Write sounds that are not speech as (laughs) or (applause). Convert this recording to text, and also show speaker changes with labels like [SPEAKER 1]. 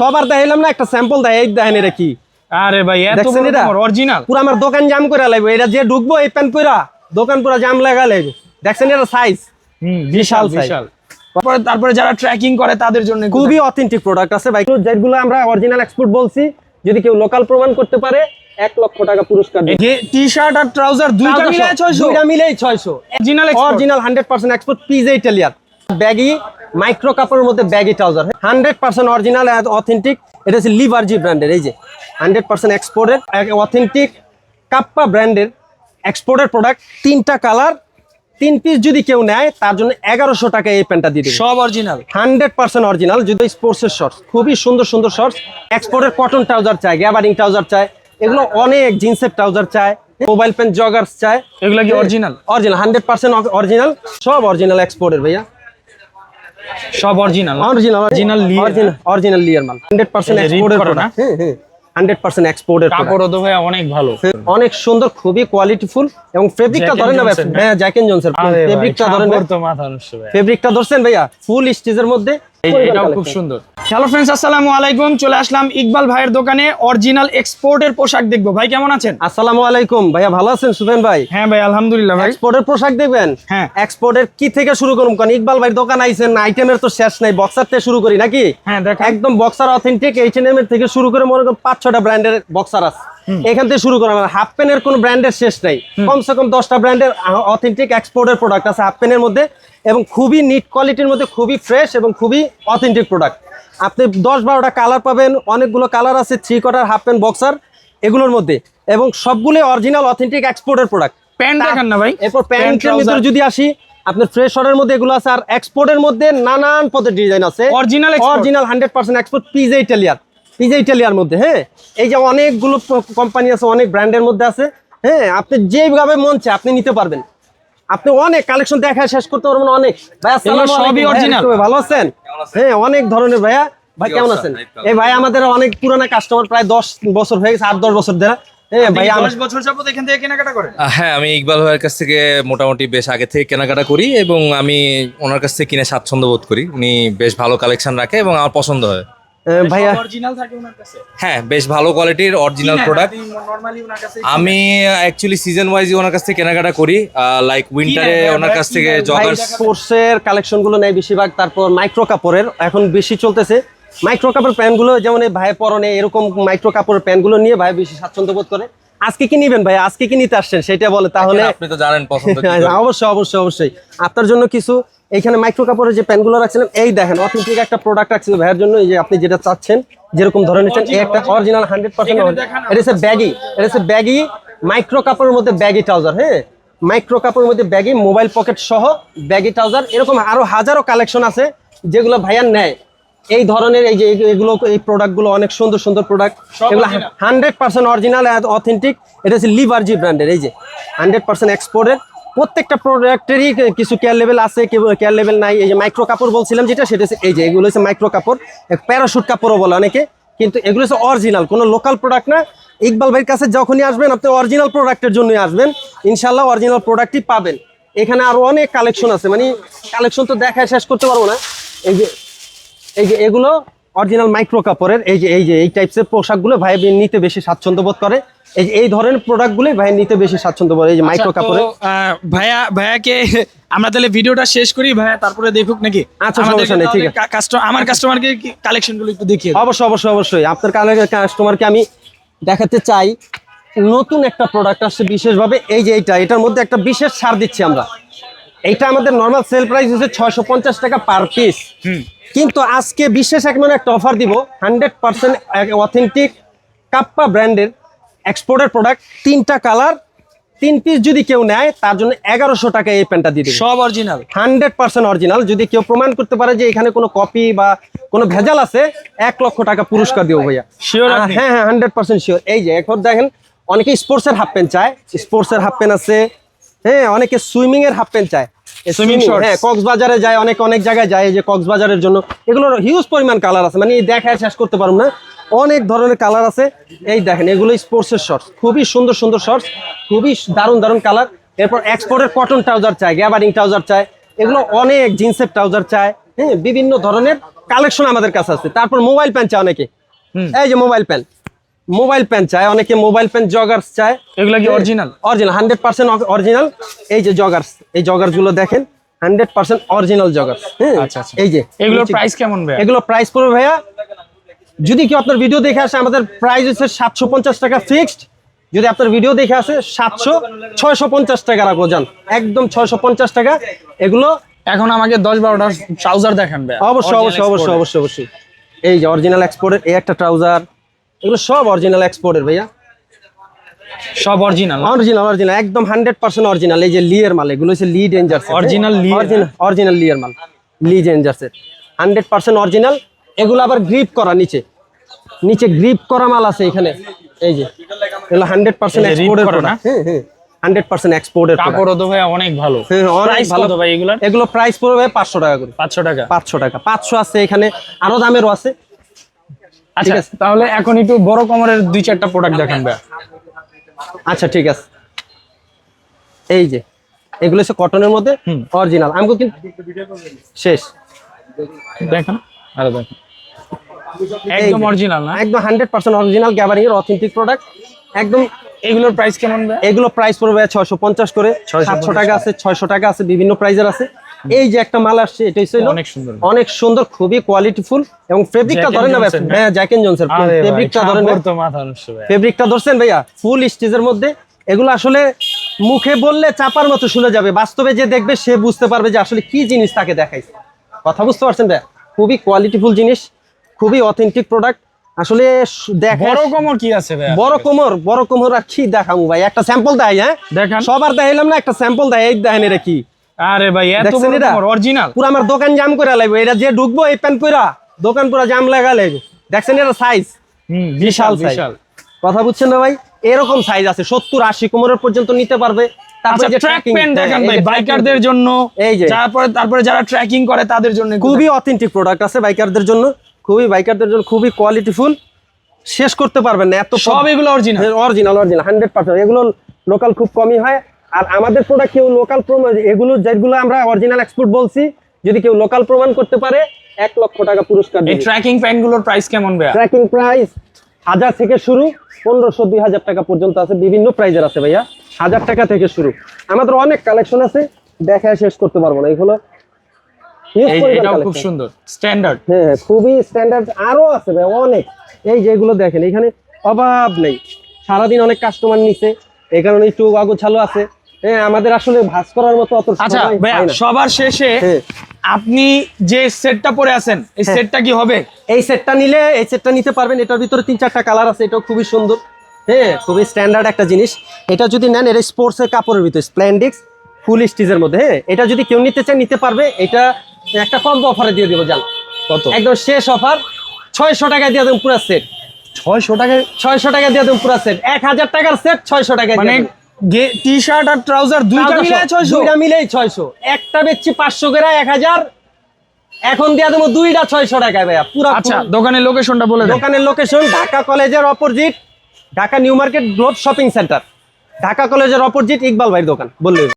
[SPEAKER 1] সবার দেখাইলাম না একটা স্যাম্পল দেয় এই দেখেন এটা কি?
[SPEAKER 2] আরে ভাই এত অরিজিনাল
[SPEAKER 1] পুরো আমার দোকান জাম করে লাগবে এটা যে ঢুকবো এই প্যান্ট পুরা দোকান পুরা জাম লাগা লাগবে দেখছেন এটা সাইজ বিশাল
[SPEAKER 2] বিশাল। তারপরে তারপরে যারা ট্র্যাকিং করে তাদের জন্য
[SPEAKER 1] খুবই অথেন্টিক প্রোডাক্ট আছে ভাই। যেগুলো আমরা অরিজিনাল এক্সপোর্ট বলছি যদি কেউ লোকাল প্রমাণ করতে পারে এক লক্ষ টাকা পুরস্কার।
[SPEAKER 2] টি শার্ট আর ট্রাউজার দুইটা মিলে 600
[SPEAKER 1] দুইটা মিলেই ছয়শো।
[SPEAKER 2] Original
[SPEAKER 1] original hundred percent export PJ Italian baggy micro কাপড়ের মধ্যে baggy trouser hundred percent original authentic এটা হচ্ছে লিভারজি ব্র্যান্ডের এই যে। হান্ড্রেড পার্সেন্ট এক্সপোর্টের অথেন্টিক কাপ্পা ব্র্যান্ডের এক্সপোর্টের প্রোডাক্ট তিনটা কালার তিন পিস যদি কেউ নেয় তার জন্য এগারোশো টাকা এই প্যান্টটা দিয়ে দেবে।
[SPEAKER 2] সব অরিজিনাল
[SPEAKER 1] হান্ড্রেড পার্সেন্ট অরিজিনাল যদি স্পোর্টসের শর্টস খুবই সুন্দর সুন্দর শর্টস এক্সপোর্টের কটন ট্রাউজার চায় গ্যাবারিং ট্রাউজার চায়। এগুলো অনেক জিন্সের ট্রাউজার চায় মোবাইল প্যান্ট জগার্স চায়।
[SPEAKER 2] এগুলো কি original
[SPEAKER 1] original hundred percent original সব অরিজিনাল এক্সপোর্টের ভাইয়া।
[SPEAKER 2] সব অরিজিনাল
[SPEAKER 1] অরিজিনাল
[SPEAKER 2] অরিজিনাল লিয়ার
[SPEAKER 1] অরিজিনাল লিয়ার মাল। হান্ড্রেড পার্সেন্ট
[SPEAKER 2] এই যে read
[SPEAKER 1] এক্সপোর্টের
[SPEAKER 2] না?
[SPEAKER 1] প্রোডাক্ট হ্যাঁ। হ্যাঁ হান্ড্রেড পার্সেন্ট এক্সপোর্টের
[SPEAKER 2] কাপড়ও তো ভাই অনেক ভালো।
[SPEAKER 1] অনেক সুন্দর খুবই কোয়ালিটিফুল এবং ফেব্রিকটা ধরেন না ভাই হ্যাঁ? জ্যাকেন জনসের ফেব্রিকটা ধরেন
[SPEAKER 2] কাপড়
[SPEAKER 1] ফেব্রিকটা ধরছেন ভাইয়া ফুল স্টিচের মধ্যে
[SPEAKER 2] এটাও খুব সুন্দর। হ্যালো ফ্রেন্ডস আসসালামু আলাইকুম চলে আসলাম ইকবাল ভাইয়ের দোকানে অরিজিনাল এক্সপোর্টের পোশাক দেখব। ভাই কেমন আছেন?
[SPEAKER 1] আসসালামু আলাইকুম। ভাইয়া ভালো আছেন সুফেন ভাই?
[SPEAKER 2] হ্যাঁ ভাই আলহামদুলিল্লাহ ভাই।
[SPEAKER 1] এক্সপোর্টের পোশাক দেখবেন?
[SPEAKER 2] হ্যাঁ।
[SPEAKER 1] এক্সপোর্টের কি থেকে শুরু করুন কারণ ইকবাল ভাই দোকান আইছেন আইটেমের তো শেষ নাই বক্সার থেকে শুরু করি নাকি?
[SPEAKER 2] হ্যাঁ দেখ
[SPEAKER 1] একদম বক্সার অথেন্টিক এন এর থেকে শুরু করে মনে করেন পাঁচ ছটা ব্র্যান্ডের বক্সার আছে। এখান থেকে শুরু করা হাফ প্যানের কোনো ব্র্যান্ডের শেষ নাই। কমসে কম দশটা ব্র্যান্ডের অথেন্টিক এক্সপোর্টের প্রোডাক্ট আছে হাফ প্যানের মধ্যে। এবং খুবই নিট কোয়ালিটির মধ্যে খুবই ফ্রেশ এবং খুবই অথেন্টিক প্রোডাক্ট আপনি দশ বারোটা কালার পাবেন অনেকগুলো কালার আছে three quarter half pant boxer এগুলোর মধ্যে। এবং সবগুলো অরিজিনাল অথেন্টিক এক্সপোর্টের প্রোডাক্ট
[SPEAKER 2] প্যান্ট দেখান না ভাই।
[SPEAKER 1] এরপর প্যান্টের ভিতরে যদি আসি আপনার ফ্রেশরের মধ্যে এগুলো আছে আর এক্সপোর্টের মধ্যে নানান পদের ডিজাইন আছে।
[SPEAKER 2] Export।
[SPEAKER 1] Original hundred percent export PJ Italian PJ ইটালিয়ার মধ্যে হ্যাঁ? এই যে অনেকগুলো কোম্পানি আছে অনেক ব্র্যান্ডের মধ্যে আছে হ্যাঁ? আপনি যেভাবে মন চায় আপনি নিতে পারবেন। আপনি অনেক কালেকশন দেখায় শেষ করতে পারবেন অনেক। ভাই
[SPEAKER 2] সবই
[SPEAKER 1] আলাইকুম।
[SPEAKER 2] original?
[SPEAKER 1] ভাইয়া, ভালো আছেন? হ্যাঁ অনেক ধরনের ভাইয়া। ভাই কেমন আছেন? এই ভাই আমাদের অনেক পুরানা কাস্টমার প্রায় দশ বছর হয়ে গেছে আট দশ বছর ধরে। হ্যাঁ ভাই
[SPEAKER 2] দশ বছর যাবত এখান থেকে কেনাকাটা করেন?
[SPEAKER 3] আহ, হ্যাঁ আমি ইকবাল ভাইয়ের কাছ থেকে মোটামুটি বেশ আগে থেকে কেনাকাটা করি এবং আমি ওনার কাছ থেকে কিনে স্বাচ্ছন্দ্য বোধ করি। উনি বেশ ভালো কালেকশন রাখে এবং আমার পছন্দ হয়।
[SPEAKER 1] ভাইয়া
[SPEAKER 2] অরিজিনাল থাকে ওনার কাছে।
[SPEAKER 3] হ্যাঁ বেশ ভালো কোয়ালিটির অরিজিনাল প্রোডাক্ট
[SPEAKER 2] নরমালি ওনার কাছে
[SPEAKER 3] আমি অ্যাকচুয়ালি সিজন ওয়াইজ ওনার কাছ থেকে কেনাকাটা করি। লাইক উইন্টারে ওনার কাছ থেকে জগার্স
[SPEAKER 1] স্পোর্টসের কালেকশনগুলো নেয় বেশিরভাগ তারপর মাইক্রো কাপড়ের। এখন বেশি চলতেছে। মাইক্রো কাপড় প্যান্টগুলো যেমন এই ভাই পরনে এরকম মাইক্রো কাপড়ের প্যান্টগুলো নিয়ে ভাই বেশি স্বাচ্ছন্দ্য বোধ করে। আজকে কি নিবেন ভাই? আজকে কি নিতে আসছেন? সেটা বলে তাহলে
[SPEAKER 3] আপনি তো জানেন পছন্দ (laughs)
[SPEAKER 1] অবশ্যই অবশ্যই অবশ্যই। আপনার জন্য কিছু এইখানে মাইক্রো কাপড়ের যে প্যান্টগুলো রাখছিলেন এই দেখেন অথেন্টিক একটা প্রোডাক্ট রাখছিল ভাইয়ের জন্য এই যে আপনি যেটা চাচ্ছেন যেরকম ধরনের চান এই একটা অরিজিনাল হান্ড্রেড পার্সেন্ট এটা হচ্ছে ব্যাগি এটা হচ্ছে ব্যাগি মাইক্রো কাপড়ের মধ্যে ব্যাগি ট্রাউজার হ্যাঁ? মাইক্রো কাপড়ের মধ্যে ব্যাগি মোবাইল পকেট সহ ব্যাগি ট্রাউজার এরকম আরও হাজারো কালেকশন আছে যেগুলো ভাইয়ার নেয়। এই ধরনের এই যে এগুলো এই প্রোডাক্টগুলো অনেক সুন্দর সুন্দর প্রোডাক্ট এগুলো হান্ড্রেড পার্সেন্ট অরিজিনাল অথেন্টিক এটা হচ্ছে লিভারজি ব্র্যান্ডের এই যে হান্ড্রেড পার্সেন্ট এক্সপোর্টের প্রত্যেকটা প্রোডাক্টেরই কিছু কেয়ার লেভেল আছে কেয়ার লেভেল নাই। এই যে মাইক্রো কাপড় বলছিলাম, যেটা সেটা এই যে, এগুলো হচ্ছে মাইক্রো কাপড়। প্যারাশুট কাপড়ও বলে অনেকে। কিন্তু এগুলো হচ্ছে অরিজিনাল কোনো লোকাল প্রোডাক্ট না। ইকবাল ভাইয়ের কাছে যখনই আসবেন, আপনি অরিজিনাল প্রোডাক্টের জন্যই আসবেন। ইনশাল্লাহ অরিজিনাল প্রোডাক্টই পাবেন। এখানে আরও অনেক কালেকশন আছে। মানে কালেকশন তো দেখায় শেষ করতে পারব না। এই যে এই যে এগুলো অরিজিনাল মাইক্রো কাপড়ের এই যে এই যে এই টাইপসের পোশাকগুলো ভাই নিতে বেশি স্বাচ্ছন্দ্য বোধ করে। এই যে এই ধরনের প্রোডাক্টগুলোই ভাই নিতে বেশি স্বাচ্ছন্দ্য বোধ এই যে মাইক্রো
[SPEAKER 2] আচ্ছা,
[SPEAKER 1] কাপড়ের।
[SPEAKER 2] ভাইয়া ভাইয়াকে আমরা তাহলে ভিডিওটা শেষ করি ভাইয়া তারপরে দেখুক নাকি?
[SPEAKER 1] আচ্ছা,
[SPEAKER 2] আমাদেরকে
[SPEAKER 1] সমস্যা নেই, ঠিক
[SPEAKER 2] তাহলে কা- কাস্টম- আমার কাস্টমারকে কালেকশনগুলো একটু দেখিয়ে
[SPEAKER 1] অবশ্যই অবশ্যই অবশ্যই। আপনার কাস্টমারকে আমি দেখাতে চাই নতুন একটা প্রোডাক্ট আসছে বিশেষভাবে এই যে এইটা এটার মধ্যে একটা বিশেষ ছাড় দিচ্ছি আমরা। এইটা আমাদের নর্মাল সেল প্রাইস হচ্ছে ছয়শো পঞ্চাশ টাকা পার পিস কিন্তু আজকে বিশেষ এক মানে একটা অফার দিব হান্ড্রেড পার্সেন্ট অথেন্টিক কাপ্পা ব্র্যান্ডের এক্সপোর্টের প্রোডাক্ট তিনটা কালার তিন পিস যদি কেউ নেয় তার জন্য এগারোশো টাকা এই প্যান্টটা দিয়ে দেবে।
[SPEAKER 2] সব অরিজিনাল
[SPEAKER 1] হান্ড্রেড পার্সেন্ট অরিজিনাল যদি কেউ প্রমাণ করতে পারে যে এখানে কোনো কপি বা কোনো ভেজাল আছে এক লক্ষ টাকা পুরস্কার দিব ভাইয়া।
[SPEAKER 2] শিওর
[SPEAKER 1] হ্যাঁ হ্যাঁ হান্ড্রেড পার্সেন্ট শিওর এই যে এখন দেখেন অনেকে স্পোর্টসের হাফ প্যান্ট চায় স্পোর্টসের হাফ প্যান্ট আছে হ্যাঁ অনেকে সুইমিংয়ের হাফ প্যান্ট চায়। হ্যাঁ কক্সবাজারে যায় অনেক অনেক জায়গায় যায় এই যে কক্সবাজারের জন্য। এগুলোর হিউজ পরিমাণ কালার আছে। মানে দেখায় শেষ করতে পারব না। অনেক ধরনের কালার আছে। এই দেখেন এগুলো স্পোর্টসের শর্টস খুবই সুন্দর সুন্দর শর্টস খুবই দারুণ দারুণ কালার এরপর এক্সপোর্টের কটন ট্রাউজার চায় গ্যাবারিং ট্রাউজার চায় এগুলো অনেক জিন্সের ট্রাউজার চায় হ্যাঁ বিভিন্ন ধরনের কালেকশন আমাদের কাছে আছে। তারপর মোবাইল প্যান চায় অনেকে। এই যে মোবাইল প্যান মোবাইল প্যান চায় অনেকে মোবাইল প্যান জগার্স চায়।
[SPEAKER 2] এগুলো কি original
[SPEAKER 1] original hundred percent original এই যে জগার্স এই জগার্সগুলো দেখেন হান্ড্রেড পার্সেন্ট অরিজিনাল জগার্স হ্যাঁ
[SPEAKER 2] আচ্ছা, আচ্ছা।
[SPEAKER 1] এই যে
[SPEAKER 2] এগুলোর প্রাইস কেমন ভাই
[SPEAKER 1] এগুলো প্রাইস পড়বে ভাইয়া যদি কেউ আপনার ভিডিও দেখে আসে আমাদের প্রাইস হচ্ছে সাতশো পঞ্চাশ টাকা ফিক্সড যদি আপনার ভিডিও দেখে আসে সাতশো ছয়শো পঞ্চাশ টাকা রাখব যান একদম ছয়শো পঞ্চাশ টাকা। এগুলো
[SPEAKER 2] এখন আমাকে দশ বারোটা ট্রাউজার দেখান ভাই
[SPEAKER 1] অবশ্যই অবশ্যই অবশ্যই অবশ্যই অবশ্যই। এই যে অরিজিনাল এক্সপোর্টের এই একটা ট্রাউজার এগুলো সব অরিজিনাল এক্সপোর্টের ভাইয়া।
[SPEAKER 2] সব অরিজিনাল
[SPEAKER 1] অরিজিনাল অরিজিনাল একদম হান্ড্রেড পার্সেন্ট অরিজিনাল এই যে লিয়ের মাল এগুলো হচ্ছে লি ডেঞ্জার অরিজিনাল অরিজিনাল লিয়ের মাল লি ডেঞ্জার্সের হান্ড্রেড পার্সেন্ট অরিজিনাল এগুলো আবার গ্রিপ করা নিচে। নিচে গ্রিপ করা মাল আছে এখানে। এই যে এগুলো হান্ড্রেড পার্সেন্ট এক্সপোর্টের? প্রোডাক্ট হ্যাঁ হ্যাঁ। হান্ড্রেড পার্সেন্ট এক্সপোর্টের
[SPEAKER 2] কাপড়ও তো ভাই অনেক ভালো।
[SPEAKER 1] অনেক ভালো।
[SPEAKER 2] ভাই এগুলার?
[SPEAKER 1] এগুলো প্রাইস পড়বে পাঁচশো টাকা করে।
[SPEAKER 2] পাঁচশো টাকা।
[SPEAKER 1] পাঁচশো টাকা। পাঁচশো আছে এখানে। আরও দামেরও আছে।
[SPEAKER 2] আচ্ছা।
[SPEAKER 1] আছে।
[SPEAKER 2] তাহলে এখন একটু বড় কমরের দুই চারটা প্রোডাক্ট দেখান ভাই।
[SPEAKER 1] আচ্ছা ঠিক আছে। এই যে এগুলো হচ্ছে কটনের মধ্যে অরিজিনাল আমি কিন্তু শেষ।
[SPEAKER 2] দেখেন আরে দেখেন। একদম অরিজিনাল না?
[SPEAKER 1] একদম হান্ড্রেড পার্সেন্ট অরিজিনাল গ্যাবারিং এর অথেন্টিক প্রোডাক্ট একদম
[SPEAKER 2] এগুলোর প্রাইস কেমন
[SPEAKER 1] এগুলো প্রাইস পড়বে ছয়শো পঞ্চাশ করে।
[SPEAKER 2] 650
[SPEAKER 1] সাতশো টাকা আছে ছয়শো টাকা আছে বিভিন্ন প্রাইজের আছে। এই যে একটা মাল আসছে এটা হচ্ছে
[SPEAKER 2] অনেক সুন্দর।
[SPEAKER 1] অনেক সুন্দর খুবই কোয়ালিটিফুল এবং ফেব্রিকটা ধরেন না হ্যাঁ জ্যাক এন্ড জনসের ফেব্রিকটা ধরেন। ফেব্রিকটা ধরছেন ভাইয়া ফুল স্টিচের মধ্যে। এগুলো আসলে মুখে বললে চাপার মতো শুনে যাবে বাস্তবে যে দেখবে সে বুঝতে পারবে যে আসলে কি জিনিস তাকে দেখাইছে। কথা বুঝতে পারছেন ভাইয়া? খুবই কোয়ালিটিফুল জিনিস খুবই অথেন্টিক প্রোডাক্ট আসলে
[SPEAKER 2] বড় কোমর কি আছে ভাই
[SPEAKER 1] বড় কোমর বড় কোমর আর কি দেখামু ভাই? একটা স্যাম্পল দেয় হ্যাঁ?
[SPEAKER 2] দেখান।
[SPEAKER 1] সবার দেখাইলাম না একটা স্যাম্পল দেয় এই দেখেন এটা কি।
[SPEAKER 2] আরে ভাই এত বড়? কমর অরিজিনাল
[SPEAKER 1] পুরো আমার দোকান জাম করে লাগবে এটা যে ঢুকবো এই প্যান্ট দোকান পুরো জাম লাগা লাগবে দেখছেন এটা সাইজ
[SPEAKER 2] হুম
[SPEAKER 1] বিশাল
[SPEAKER 2] বিশাল
[SPEAKER 1] কথা বুঝছেন না ভাই? এরকম সাইজ আছে সত্তর আশি কোমরের পর্যন্ত নিতে পারবে। তারপরে
[SPEAKER 2] আচ্ছা
[SPEAKER 1] যে
[SPEAKER 2] ট্র্যাক প্যান্ট দেখান ভাই বাইকারদের জন্য।
[SPEAKER 1] এই যে।
[SPEAKER 2] তারপরে তারপরে যারা ট্রেকিং করে তাদের জন্য
[SPEAKER 1] খুবই অথেন্টিক প্রোডাক্ট আছে বাইকারদের জন্য। খুবই বাইকারদের জন্য খুবই কোয়ালিটিফুল শেষ করতে পারবেন না এত
[SPEAKER 2] সব এগুলো original
[SPEAKER 1] original original hundred percent এগুলো লোকাল খুব কমই হয়। আর আমাদের প্রোডাক্ট কেউ লোকাল প্রমাণ এগুলো যেগুলো আমরা অরিজিনাল এক্সপোর্ট বলছি যদি কেউ লোকাল প্রমাণ করতে পারে এক লক্ষ টাকা পুরস্কার
[SPEAKER 2] এই ট্র্যাকিং প্যান্টগুলোর প্রাইস কেমন ভাই
[SPEAKER 1] ট্র্যাকিং প্রাইস হাজার থেকে শুরু পনেরোশো দুই হাজার টাকা পর্যন্ত আছে বিভিন্ন প্রাইজের আছে ভাইয়া। হাজার টাকা থেকে শুরু। আমাদের অনেক কালেকশন আছে দেখায় শেষ করতে পারব না। এগুলো
[SPEAKER 2] খুব সুন্দর স্ট্যান্ডার্ড
[SPEAKER 1] হ্যাঁ হ্যাঁ, খুবই স্ট্যান্ডার্ড আরও আছে ভাই অনেক। এই যেগুলো দেখেন এখানে অভাব নেই। সারাদিন অনেক কাস্টমার নিছে এই কারণে একটু অগোছালো আছে। হ্যাঁ আমাদের আসলে ভাস করার মতো অত
[SPEAKER 2] আচ্ছা। সবার শেষে
[SPEAKER 1] হ্যাঁ।
[SPEAKER 2] আপনি যে সেটটা পরে আছেন এই
[SPEAKER 1] হ্যাঁ।
[SPEAKER 2] সেটটা কি হবে?
[SPEAKER 1] এই সেটটা নিলে এই সেটটা নিতে পারবেন এটার ভিতরে তিন চারটা কালার আছে এটাও খুবই সুন্দর। হ্যাঁ খুবই স্ট্যান্ডার্ড একটা জিনিস। এটা যদি নেন এটা স্পোর্টসের কাপড়ের ভিতরে স্প্লেন্ডিক্স ফুল স্টিজের মধ্যে হ্যাঁ। এটা যদি কেউ নিতে চায় নিতে পারবে। এটা একটা কম অফারে দিয়ে দেবো জান।
[SPEAKER 2] কত?
[SPEAKER 1] একদম শেষ অফার ছয়শো টাকায় দিয়ে দেবো পুরো সেট
[SPEAKER 2] ছয়শো টাকা
[SPEAKER 1] ছয়শো টাকা দিয়ে দেবো পুরো সেট এক হাজার টাকার সেট ছয়শো টাকায়
[SPEAKER 2] মানে টি শার্ট আর ট্রাউজার দুইটা মিলে ছয়শো।
[SPEAKER 1] দুইটা মিলেই ছয়শো। একটা বেচছি পাঁচশো করে এক হাজার। এখন দিয়া দেবো দুইটা ছয়শো টাকায় ভাইয়া পুরো
[SPEAKER 2] আচ্ছা দোকানের লোকেশনটা বলে দেন।
[SPEAKER 1] দোকানের লোকেশন ঢাকা কলেজের opposite Dhaka new market Globe shopping centre Dhaka কলেজের অপোজিট ইকবাল ভাইয়ের দোকান বললে